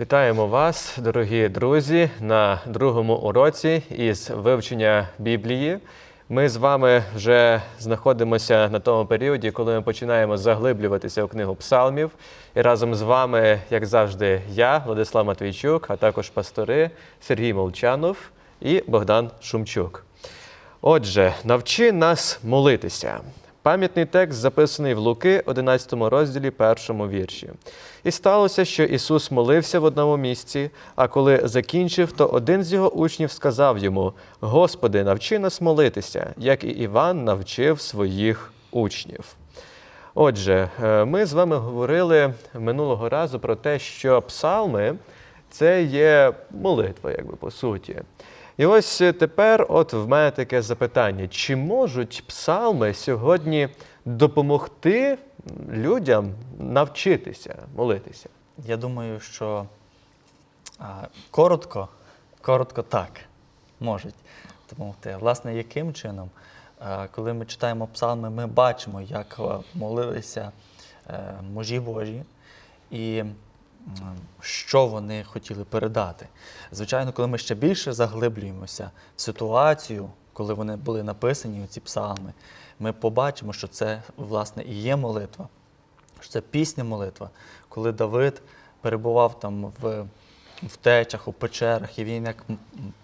Вітаємо вас, дорогі друзі, на другому уроці із вивчення Біблії. Ми з вами вже знаходимося на тому періоді, коли ми починаємо заглиблюватися у книгу псалмів. І разом з вами, як завжди, я, Владислав Матвійчук, а також пастори Сергій Молчанов і Богдан Шумчук. Отже, навчи нас молитися. Пам'ятний текст записаний в Луки, 11 розділі, першому вірші. І сталося, що Ісус молився в одному місці, а коли закінчив, то один з його учнів сказав йому: Господи, навчи нас молитися, як і Іван навчив своїх учнів. Отже, е, ми з вами говорили минулого разу про те, що псалми це є молитва, якби по суті. І ось тепер, от в мене таке запитання: чи можуть псалми сьогодні допомогти людям навчитися молитися? Я думаю, що а, коротко, коротко так можуть допомогти. Власне, яким чином? А, коли ми читаємо псалми, ми бачимо, як молилися е, мужі Божі і що вони хотіли передати. Звичайно, коли ми ще більше заглиблюємося в ситуацію, коли вони були написані, ці псалми, ми побачимо, що це власне і є молитва що це пісня молитва, коли Давид перебував там в, течах, у печерах, і він як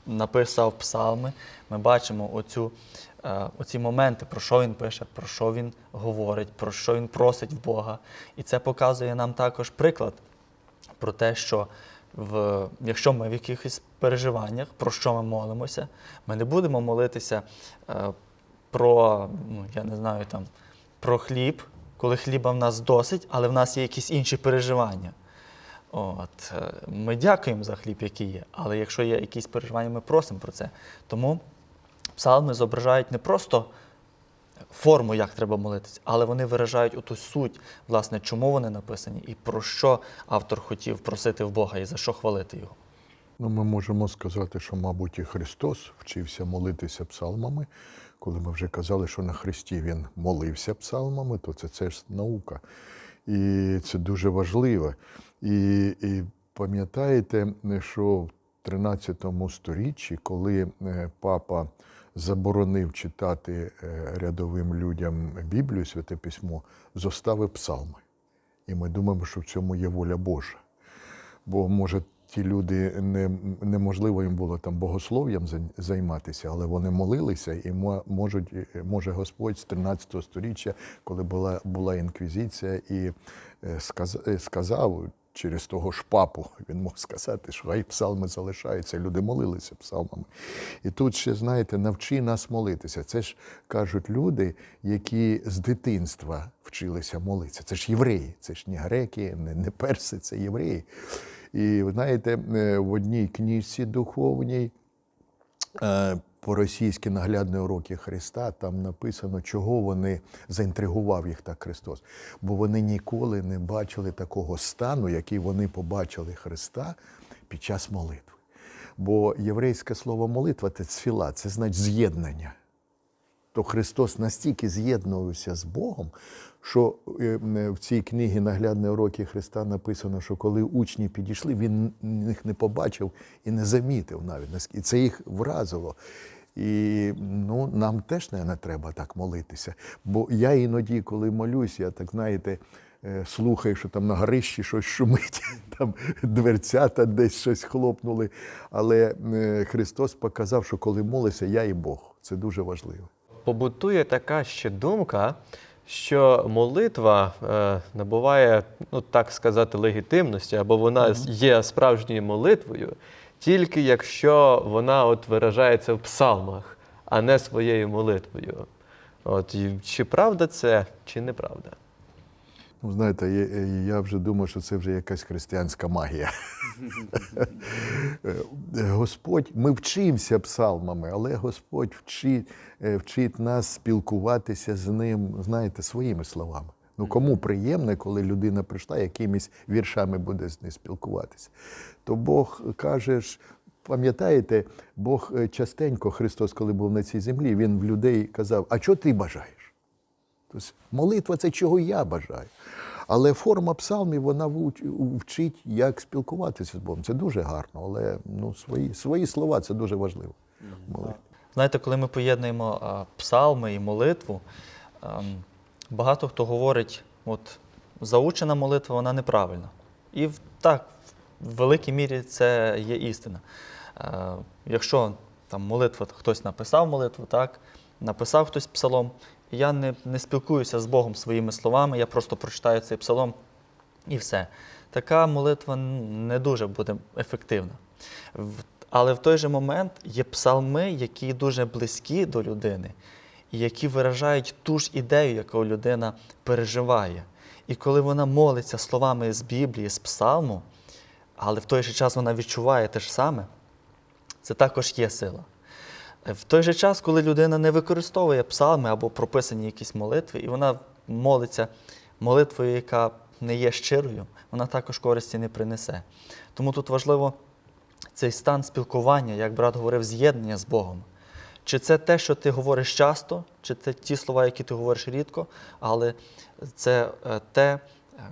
написав псалми, ми бачимо оцю, е, оці моменти, про що він пише, про що він говорить, про що він просить в Бога. І це показує нам також приклад про те, що в, якщо ми в якихось переживаннях, про що ми молимося, ми не будемо молитися е, про, ну, я не знаю, там, про хліб, коли хліба в нас досить, але в нас є якісь інші переживання. От, е, ми дякуємо за хліб, який є, але якщо є якісь переживання, ми просимо про це. Тому псалми зображають не просто форму, як треба молитися, але вони виражають оту суть, власне, чому вони написані і про що автор хотів просити в Бога і за що хвалити його. Ну, ми можемо сказати, що, мабуть, і Христос вчився молитися псалмами. Коли ми вже казали, що на Христі Він молився псалмами, то це, це ж наука. І це дуже важливо. І, і пам'ятаєте, що в 13 сторіччі, коли е, папа заборонив читати е, рядовим людям Біблію, Святе Письмо, зоставив псалми. І ми думаємо, що в цьому є воля Божа. Бо може ті люди не, неможливо їм було там богослов'ям зай- займатися, але вони молилися і мо- можуть, е, може Господь з 13 століття, коли була, була інквізиція, і е, сказав через того ж папу, він мог сказати, що хай псалми залишаються. Люди молилися псалмами. І тут ще, знаєте, навчи нас молитися. Це ж кажуть люди, які з дитинства вчилися молитися. Це ж євреї, це ж не греки, не, перси, це євреї. І знаєте, е, в одній книжці духовній е, по-російськи наглядні уроки Христа, там написано, чого вони заінтригував їх так Христос. Бо вони ніколи не бачили такого стану, який вони побачили Христа під час молитви. Бо єврейське слово молитва це цфіла, це значить з'єднання то Христос настільки з'єднувався з Богом, що е, е, в цій книгі наглядні уроки Христа написано, що коли учні підійшли, він їх не побачив і не замітив навіть. І це їх вразило. І ну, нам теж не треба так молитися. Бо я іноді, коли молюсь, я так знаєте, е, слухаю, що там на горищі щось шумить, там дверцята десь щось хлопнули. Але Христос показав, що коли молишся, я і Бог. Це дуже важливо. Побутує така ще думка, що молитва е, набуває, ну так сказати, легітимності, або вона є справжньою молитвою, тільки якщо вона от виражається в псалмах, а не своєю молитвою. От чи правда це, чи неправда? Ну, знаєте, я, я вже думаю, що це вже якась християнська магія. Господь, ми вчимося псалмами, але Господь вчить, е, вчить нас спілкуватися з ним, знаєте, своїми словами. Ну, кому приємно, коли людина прийшла, якимись віршами буде з ним спілкуватися. То Бог каже пам'ятаєте, Бог е, частенько, Христос, коли був на цій землі, Він в людей казав: А що ти бажаєш? Тобто молитва це чого я бажаю. Але форма псалмів вона вчить, як спілкуватися з Богом. Це дуже гарно, але ну, свої, свої слова це дуже важливо. Молитва. Знаєте, коли ми поєднуємо псалми і молитву, ем, багато хто говорить, от заучена молитва, вона неправильна. І так, в великій мірі це є істина. Е, якщо там молитва, хтось написав молитву, так, написав хтось псалом, я не, не спілкуюся з Богом своїми словами, я просто прочитаю цей псалом і все. Така молитва не дуже буде ефективна. Але в той же момент є псалми, які дуже близькі до людини, і які виражають ту ж ідею, яку людина переживає. І коли вона молиться словами з Біблії, з псалму, але в той же час вона відчуває те ж саме, це також є сила. В той же час, коли людина не використовує псалми або прописані якісь молитви, і вона молиться молитвою, яка не є щирою, вона також користі не принесе. Тому тут важливо цей стан спілкування, як брат говорив, з'єднання з Богом. Чи це те, що ти говориш часто, чи це ті слова, які ти говориш рідко, але це е, те, е,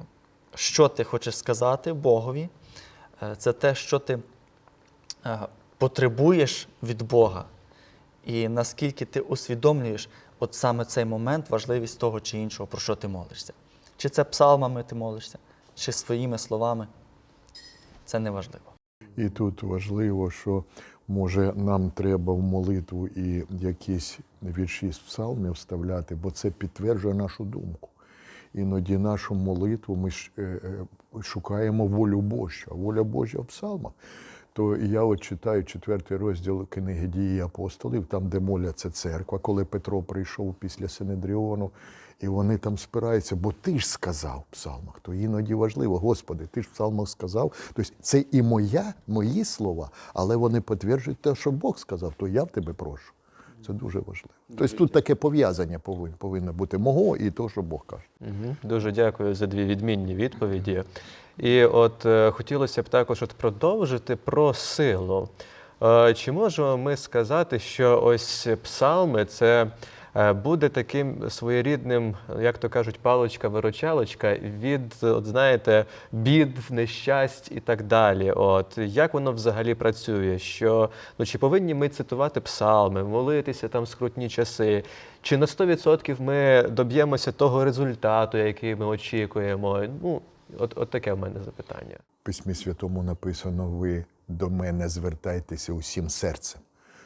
що ти хочеш сказати Богові, е, це те, що ти е, потребуєш від Бога, і наскільки ти усвідомлюєш от саме цей момент, важливість того чи іншого, про що ти молишся. Чи це псалмами ти молишся, чи своїми словами, це не важливо. І тут важливо, що може нам треба в молитву і якісь вірші з псалмів вставляти, бо це підтверджує нашу думку. Іноді нашу молитву ми е, е, шукаємо волю Божу, а воля Божа в псалмах. То я от читаю четвертий розділ книги дії апостолів, там, де моляться церква, коли Петро прийшов після Синедріону, і вони там спираються, бо ти ж сказав в псалмах. То іноді важливо, Господи, ти ж в псалмах сказав. Тобто це і моя, мої слова, але вони підтверджують те, що Бог сказав, то я в тебе прошу. Це дуже важливо. Тобто тут таке пов'язання повинно, бути мого і того, що Бог каже. Угу. Дуже дякую за дві відмінні відповіді. І от е, хотілося б також от продовжити про силу. Е, чи можемо ми сказати, що ось псалми це буде таким своєрідним, як то кажуть, паличка-виручалочка від, от знаєте, бід, нещасть і так далі. От як воно взагалі працює? Що ну чи повинні ми цитувати псалми, молитися там скрутні часи? Чи на 100% ми доб'ємося того результату, який ми очікуємо? Ну, от, от таке в мене запитання. В Письмі Святому написано: ви до мене звертайтеся усім серцем.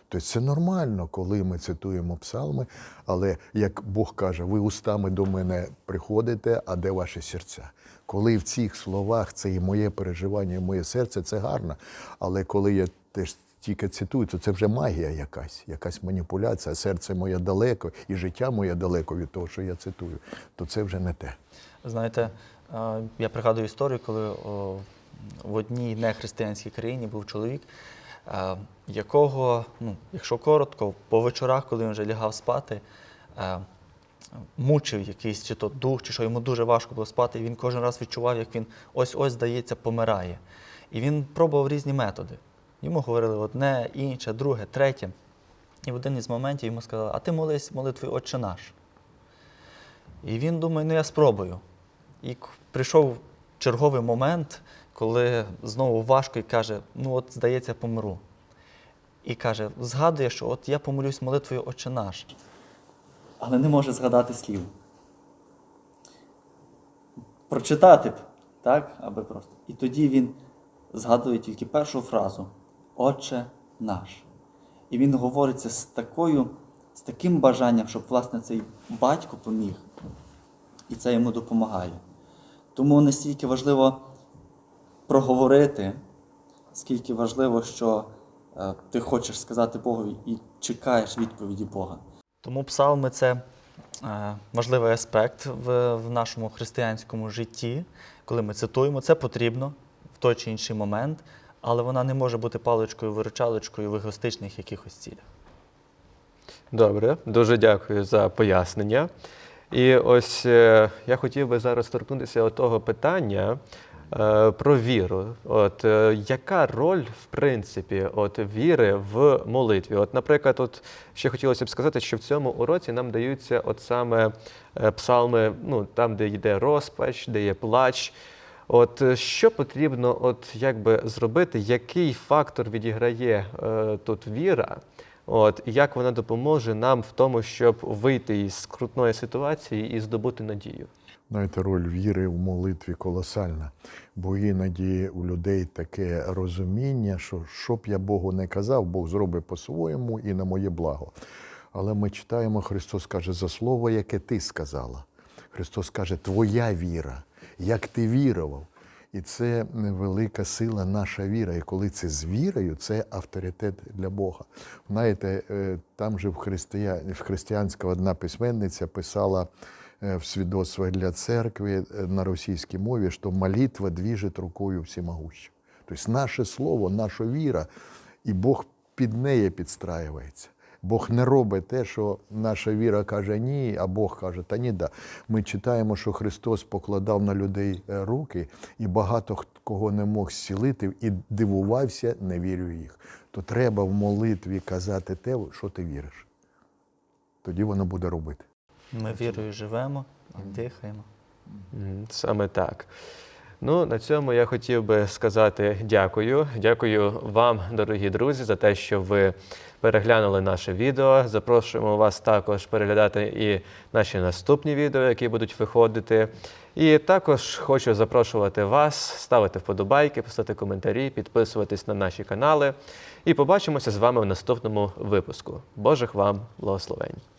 Тобто це нормально, коли ми цитуємо псалми, але як Бог каже, ви устами до мене приходите, а де ваші серця? Коли в цих словах це і моє переживання, і моє серце, це гарно. Але коли я теж тільки цитую, то це вже магія якась, якась маніпуляція, серце моє далеко, і життя моє далеко від того, що я цитую, то це вже не те. Знаєте, е, я пригадую історію, коли в одній нехристиянській країні був чоловік, якого, ну, якщо коротко, по вечорах, коли він вже лягав спати, е, мучив якийсь чи то дух, чи що йому дуже важко було спати, і він кожен раз відчував, як він ось-ось, здається, помирає. І він пробував різні методи. Йому говорили одне, інше, друге, третє. І в один із моментів йому сказали, а ти молись молитвою Отче наш. І він думає, ну я спробую. І прийшов черговий момент, коли знову важко і каже: ну от здається, помру. І каже, згадує, що от я помолюсь молитвою Отче наш. Але не може згадати слів. Прочитати б, так, аби просто. І тоді він згадує тільки першу фразу Отче наш. І він говорить це з такою, з таким бажанням, щоб власне цей батько поміг. І це йому допомагає. Тому не стільки важливо проговорити, скільки важливо, що е, ти хочеш сказати Богові і чекаєш відповіді Бога. Тому псалми це е, важливий аспект в, в нашому християнському житті. Коли ми цитуємо, це потрібно в той чи інший момент, але вона не може бути паличкою виручалочкою в егостичних якихось цілях. Добре, дуже дякую за пояснення. І ось е, я хотів би зараз торкнутися того питання, Е, Про віру. От е, яка роль, в принципі, от віри в молитві? От, наприклад, от ще хотілося б сказати, що в цьому уроці нам даються от саме е, псалми, ну там, де йде розпач, де є плач. От е, що потрібно, от якби зробити, який фактор відіграє е, тут віра? От як вона допоможе нам в тому, щоб вийти із скрутної ситуації і здобути надію? Знаєте, роль віри в молитві колосальна, бо іноді у людей таке розуміння, що що б я Богу не казав, Бог зробить по-своєму і на моє благо. Але ми читаємо, Христос каже, за слово, яке ти сказала. Христос каже, твоя віра, як ти вірував. І це велика сила наша віра. І коли це з вірою, це авторитет для Бога. Знаєте, е, там же в, христия... в християнська одна письменниця писала е, в свідоцтвах для церкви е, на російській мові, що молитва двіжить рукою всемогущим. Тобто наше слово, наша віра, і Бог під неї підстраюється. Бог не робить те, що наша віра каже ні, а Бог каже, та ні, да. Ми читаємо, що Христос покладав на людей е, руки, і багато кого не мог зцілити, і дивувався, не вірю їх. То треба в молитві казати те, що ти віриш. Тоді воно буде робити. Ми вірою живемо і дихаємо. Саме так. Ну, на цьому я хотів би сказати дякую. Дякую вам, дорогі друзі, за те, що ви переглянули наше відео. Запрошуємо вас також переглядати і наші наступні відео, які будуть виходити. І також хочу запрошувати вас ставити вподобайки, писати коментарі, підписуватись на наші канали. І побачимося з вами в наступному випуску. Божих вам благословень!